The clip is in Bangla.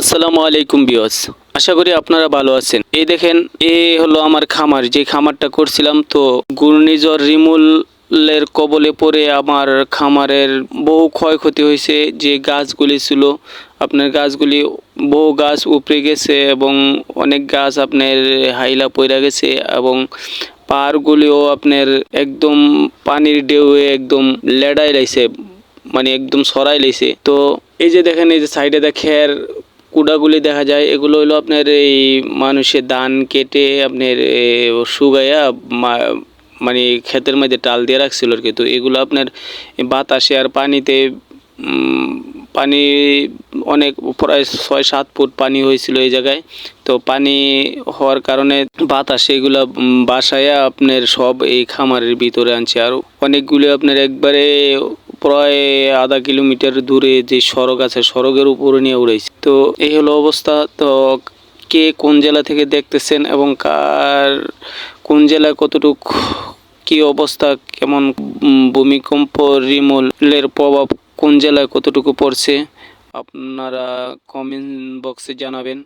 আসসালামু আলাইকুম বিয়স আশা করি আপনারা ভালো আছেন। এই দেখেন, এ হলো আমার খামার। যে খামারটা করছিলাম তো ঘূর্ণিঝড় রিমুলের কবলে পড়ে আমার খামারের বহু ক্ষয়ক্ষতি হয়েছে। যে গাছগুলি ছিল, আপনার গাছগুলি বহু গাছ উপড়ে গেছে এবং অনেক গাছ আপনার হাইলা পড়ে গেছে এবং পাহাড়গুলিও আপনার একদম পানির ঢেউয়ে একদম লেডাই লাইছে মানে একদম সরাই লাইছে তো এই যে দেখেন, এই যে সাইডে দেখেন কুড়াগুলি দেখা যায়, এগুলো হলো আপনার এই মানুষের ধান কেটে আপনার মা- মানে ক্ষেতের মধ্যে টাল দিয়ে রাখছিল আর কি। তো এগুলো আপনার বাতাসে আর পানিতে পানি অনেক প্রায় ছয় সাত ফুট পানি হয়েছিল এই জায়গায়। তো পানি হওয়ার কারণে বাতাসে এগুলো বাসায়া আপনার সব এই খামারের ভিতরে আনছে। আর অনেকগুলো আপনার একবারে প্রায় আধা কিলোমিটার দূরে যে সড়ক আছে, সড়কের উপরে নিয়ে উড়াইছে তো এই হলো অবস্থা। তো কে কোন জেলা থেকে দেখতেছেন এবং কার, কোন জেলায় কতটুক, কি অবস্থা, কেমন ভূমিকম্প, রিমলের প্রভাব, কোন জেলায় কতটুকু পড়ছে, আপনারা কমেন্ট বক্সে জানাবেন।